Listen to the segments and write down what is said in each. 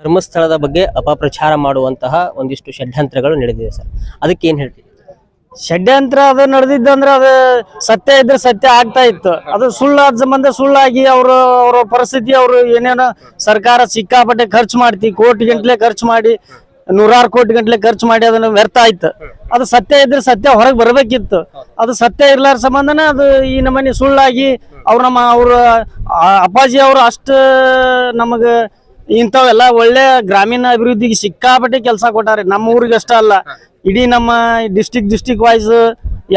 ಧರ್ಮಸ್ಥಳದ ಬಗ್ಗೆ ಅಪಪ್ರಚಾರ ಮಾಡುವಂತಹ ಒಂದಿಷ್ಟು ಷಡ್ಯಂತ್ರಗಳು ನಡೆದಿದೆ ಸರ್. ಅದಕ್ಕೆ ಏನ್ ಹೇಳ್ತೀವಿ ಷಡ್ಯಂತ್ರ ಅದು ನಡೆದಿದ್ದಂದ್ರೆ ಅದು ಸತ್ಯ ಇದ್ರೆ ಸತ್ಯ ಆಗ್ತಾ ಇತ್ತು. ಅದು ಸುಳ್ಳಾದ ಸಂಬಂಧ ಸುಳ್ಳಾಗಿ ಅವರು, ಅವರ ಪರಿಸ್ಥಿತಿ ಅವರು ಏನೇನೋ ಸರ್ಕಾರ ಸಿಕ್ಕಾಪಟ್ಟೆ ಖರ್ಚು ಮಾಡ್ತಿ, ಕೋಟಿ ಗಂಟ್ಲೆ ಖರ್ಚು ಮಾಡಿ, ನೂರಾರು ಕೋಟಿ ಗಂಟ್ಲೆ ಖರ್ಚು ಮಾಡಿ ಅದನ್ನ ವ್ಯರ್ಥ ಆಯ್ತು. ಅದು ಸತ್ಯ ಇದ್ರೆ ಸತ್ಯ ಹೊರಗೆ ಬರಬೇಕಿತ್ತು. ಅದು ಸತ್ಯ ಇರ್ಲಾರ ಸಂಬಂಧನ ಅದು ಈ ನಮ್ಮನೆ ಸುಳ್ಳಾಗಿ ಅವ್ರ ನಮ್ಮ ಅವ್ರ ಅಪ್ಪಾಜಿ ಅವರು ಅಷ್ಟು ನಮಗ ಇಂಥವೆಲ್ಲ ಒಳ್ಳೆ ಗ್ರಾಮೀಣ ಅಭಿವೃದ್ಧಿಗೆ ಸಿಕ್ಕಾಪಟ್ಟೆ ಕೆಲಸ ಕೊಟ್ಟಾರೆ. ನಮ್ಮ ಊರಿಗೆ ಅಷ್ಟೇ ಅಲ್ಲ. ಇಡೀ ನಮ್ಮ ಡಿಸ್ಟಿಕ್ ಡಿಸ್ಟಿಕ್ ವೈಸ್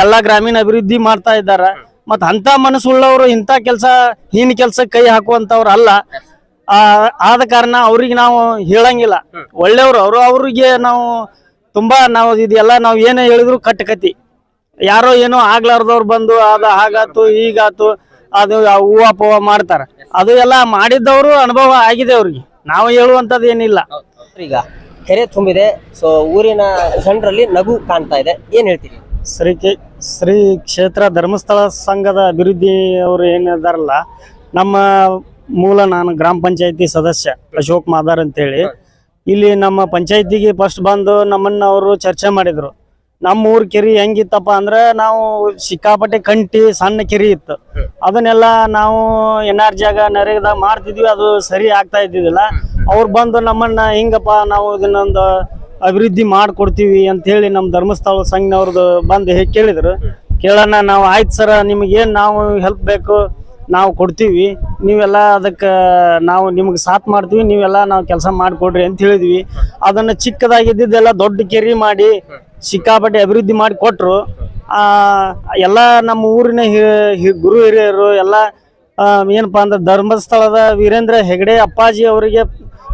ಎಲ್ಲಾ ಗ್ರಾಮೀಣ ಅಭಿವೃದ್ಧಿ ಮಾಡ್ತಾ ಇದ್ದಾರೆ. ಮತ್ ಅಂತ ಮನಸ್ಸುಳ್ಳವರು ಇಂಥ ಕೆಲಸ, ಹೀನ ಕೆಲಸ ಕೈ ಹಾಕುವಂತವ್ರು ಅಲ್ಲ. ಆದ ಕಾರಣ ಅವ್ರಿಗೆ ನಾವು ಹೇಳಂಗಿಲ್ಲ. ಒಳ್ಳೆಯವರು, ಅವರು ಅವ್ರಿಗೆ ನಾವು ತುಂಬಾ ನಾವು ಇದೆಲ್ಲ ನಾವು ಏನೇ ಹೇಳಿದ್ರು ಕಟ್ಟಕತಿ ಯಾರೋ ಏನೋ ಆಗ್ಲಾರ್ದವ್ರು ಬಂದು ಅದ ಹಾಗಾತು ಈಗಾತು ಅದು ಹೂವ ಪೂವ ಮಾಡ್ತಾರ. ಅದು ಎಲ್ಲ ಮಾಡಿದ್ದವರು ಅನುಭವ ಆಗಿದೆ ಅವ್ರಿಗೆ. ನಾವು ಹೇಳುವಂತದ್ದು ಏನಿಲ್ಲ. ಈಗ ಕೆರೆ ತುಂಬಿದೆ ಸೊ ಊರಿನ ಜನರಲ್ಲಿ ನಗು ಕಾಣ್ತಾ ಇದೆ. ಏನ್ ಹೇಳ್ತೀರಿ? ಶ್ರೀ ಕೆ ಶ್ರೀ ಕ್ಷೇತ್ರ ಧರ್ಮಸ್ಥಳ ಸಂಘದ ಅಭಿವೃದ್ಧಿ ಅವರು ಏನಿದಾರಲ್ಲ ನಮ್ಮ ಮೂಲ ನಾನು ಗ್ರಾಮ ಪಂಚಾಯತಿ ಸದಸ್ಯ ಅಶೋಕ್ ಮಾದಾರ್ ಅಂತೇಳಿ. ಇಲ್ಲಿ ನಮ್ಮ ಪಂಚಾಯತಿಗೆ ಫಸ್ಟ್ ಬಂದು ನಮ್ಮನ್ನ ಅವರು ಚರ್ಚೆ ಮಾಡಿದ್ರು. ನಮ್ಮ ಊರ್ ಕೆರಿ ಹೆಂಗಿತ್ತಪ್ಪ ಅಂದ್ರೆ ನಾವು ಸಿಕ್ಕಾಪಟ್ಟೆ ಕಂಟಿ ಸಣ್ಣ ಕೆರಿ ಇತ್ತು. ಅದನ್ನೆಲ್ಲ ನಾವು ಎನ್ ಆರ್ ಜಾಗ ನರೇಗದಾಗ ಮಾಡ್ತಿದ್ವಿ, ಅದು ಸರಿ ಆಗ್ತಾ ಇದ್ದಿದ್ದಿಲ್ಲ. ಅವ್ರು ಬಂದು ನಮ್ಮನ್ನ ಹಿಂಗಪ್ಪ ನಾವು ಇದನ್ನೊಂದು ಅಭಿವೃದ್ಧಿ ಮಾಡ್ಕೊಡ್ತೀವಿ ಅಂತ ಹೇಳಿ ನಮ್ಮ ಧರ್ಮಸ್ಥಳ ಸಂಘನವ್ರದ್ದು ಬಂದು ಹೇಗೆ ಕೇಳಿದ್ರು. ಕೇಳೋಣ ನಾವು ಆಯ್ತು ಸರ, ನಿಮಗೇನು ನಾವು ಹೆಲ್ಪ್ ಬೇಕು, ನಾವು ಕೊಡ್ತೀವಿ. ನೀವೆಲ್ಲ ಅದಕ್ಕೆ ನಾವು ನಿಮ್ಗೆ ಸಾಥ್ ಮಾಡ್ತೀವಿ, ನೀವೆಲ್ಲ ನಾವು ಕೆಲಸ ಮಾಡಿಕೊಡ್ರಿ ಅಂತ ಹೇಳಿದ್ವಿ. ಅದನ್ನು ಚಿಕ್ಕದಾಗಿದ್ದೆಲ್ಲ ದೊಡ್ಡ ಕೆರಿ ಮಾಡಿ ಸಿಕ್ಕಾಪಟ್ಟೆ ಅಭಿವೃದ್ಧಿ ಮಾಡಿ ಕೊಟ್ಟರು ಎಲ್ಲ ನಮ್ಮ ಊರಿನ ಗುರು ಹಿರಿಯರು, ಎಲ್ಲ ಏನಪ್ಪ ಏನಪ್ಪಾ ಅಂದ್ರೆ ಧರ್ಮಸ್ಥಳದ ವೀರೇಂದ್ರ ಹೆಗಡೆ ಅಪ್ಪಾಜಿ ಅವರಿಗೆ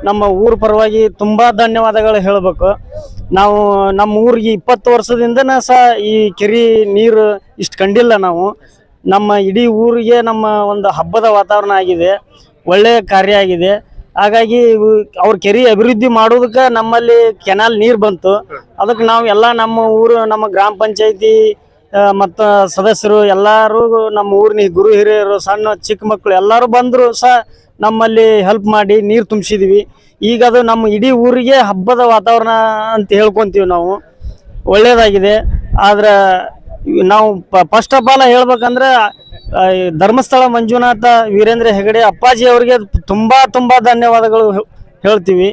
ನಮ್ಮ ಊರ ಪರವಾಗಿ ತುಂಬಾ ಧನ್ಯವಾದಗಳು ಹೇಳಬೇಕು. ನಾವು ನಮ್ಮ ಊರಿಗೆ ಇಪ್ಪತ್ತು ವರ್ಷದಿಂದ ಸಹ ಈ ಕೆರೆ ನೀರು ಇಷ್ಟು ಕಂಡಿಲ್ಲ ನಾವು. ನಮ್ಮ ಇಡೀ ಊರಿಗೆ ನಮ್ಮ ಒಂದು ಹಬ್ಬದ ವಾತಾವರಣ ಆಗಿದೆ. ಒಳ್ಳೆಯ ಕಾರ್ಯ ಆಗಿದೆ. ಹಾಗಾಗಿ ಅವ್ರ ಕೆರೆ ಅಭಿವೃದ್ಧಿ ಮಾಡೋದಕ್ಕೆ ನಮ್ಮಲ್ಲಿ ಕೆನಾಲ್ ನೀರು ಬಂತು. ಅದಕ್ಕೆ ನಾವು ಎಲ್ಲ ನಮ್ಮ ಊರು, ನಮ್ಮ ಗ್ರಾಮ ಪಂಚಾಯತಿ ಮತ್ತು ಸದಸ್ಯರು ಎಲ್ಲರೂ ನಮ್ಮ ಊರಿನ ಗುರು ಹಿರಿಯರು, ಸಣ್ಣ ಚಿಕ್ಕ ಮಕ್ಕಳು ಎಲ್ಲರೂ ಬಂದರು ಸಹ ನಮ್ಮಲ್ಲಿ ಹೆಲ್ಪ್ ಮಾಡಿ ನೀರು ತುಂಬಿಸಿದ್ವಿ. ಈಗ ಅದು ನಮ್ಮ ಇಡೀ ಊರಿಗೆ ಹಬ್ಬದ ವಾತಾವರಣ ಅಂತ ಹೇಳ್ಕೊತೀವಿ ನಾವು. ಒಳ್ಳೆಯದಾಗಿದೆ ಆದ್ರೆ ನಾವು ಫಸ್ಟ್ ಆಫ್ ಆಲ್ ಹೇಳ್ಬೇಕಂದ್ರೆ ಧರ್ಮಸ್ಥಳ ಮಂಜುನಾಥ ವೀರೇಂದ್ರ ಹೆಗಡೆ ಅಪ್ಪಾಜಿ ಅವರಿಗೆ ತುಂಬಾ ತುಂಬಾ ಧನ್ಯವಾದಗಳು ಹೇಳ್ತೀವಿ.